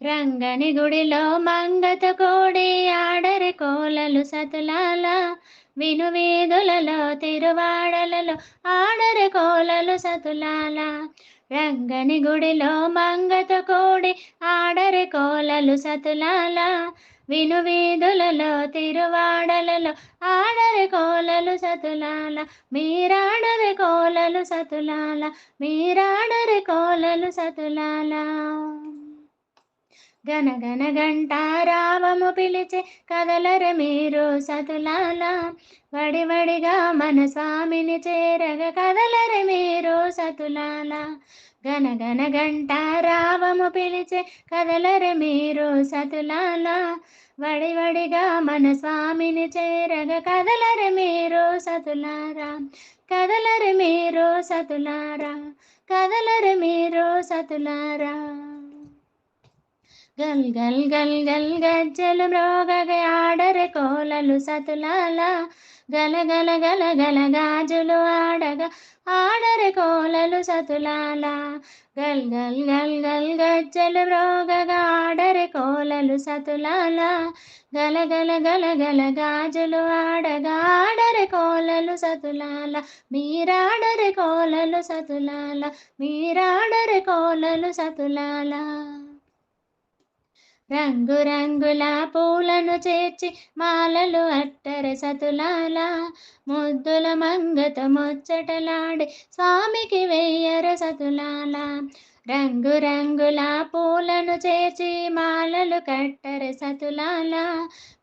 రంగని గుడిలో మంగత కోడి ఆడరి కోలలు సతులాల విను వీధులలో తిరువాడలలో ఆడరి కోలలు సతులాల. రంగని గుడిలో మంగత కోడి ఆడరి కోలలు సతులాల విను వీధులలో తిరువాడలలో ఆడరి కోలలు సతులాల. మీరాడరి కోలలు సతులాల మీరాడరి కోలలు సతులాల. గనగన గంటారావము పిలిచే కదలర మీరు సతులాల. వడివడిగా మన స్వామిని చేరగ కదలర మీరు సతులాల. గనగన గంట రావము పిలిచే కదలర మీరు సతులాల. వడివడిగా మన స్వామిని చేరగ కదలర మీరు సతులారా. కదలరు మీరు సతులారా. కదలరు మీరు సతులారా. గల్ గల్ గల్ గల్ గజ్జలు మ్రోగగ ఆడర కోలలు సతులాల. గల గల గల గల గాజులు ఆడగా ఆడర కోలలు సతులాల. గల్ గల్ గల్ గల్ గజ్జలు మ్రోగగ ఆడర కోలలు సతులాల. గల గల గల గల గాజులు ఆడగా ఆడర కోలలు సతులాల. మీరాడర కోలలు సతులాల. మీరాడర కోలలు సతులాల. రంగు రంగుల పూలను చేర్చి మాలలు అట్టర సతులాల ముద్దుల మంగత ముచ్చటలాడి స్వామికి వెయ్యర సతులాల. రంగు రంగుల పూలను చేర్చి మాలలు కట్టర సతులాల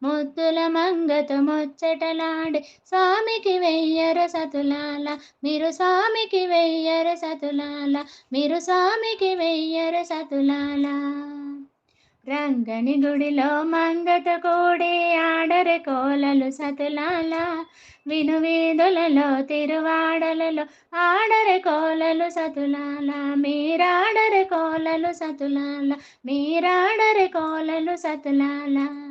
ముద్దుల మంగత ముచ్చటలాడి స్వామికి వెయ్యర సతులాల. మీరు స్వామికి వెయ్యర సతులాల మీరు స్వామికి వెయ్యర సతులాల. రంగని గుడిలో మంగత కోడి ఆడర కోలలు సతులాల విను వీధులలో తిరువాడలలో ఆడర కోలలు సతులాల మీరాడర కోలలు సతులాల మీరాడర కోలలు సతులాల.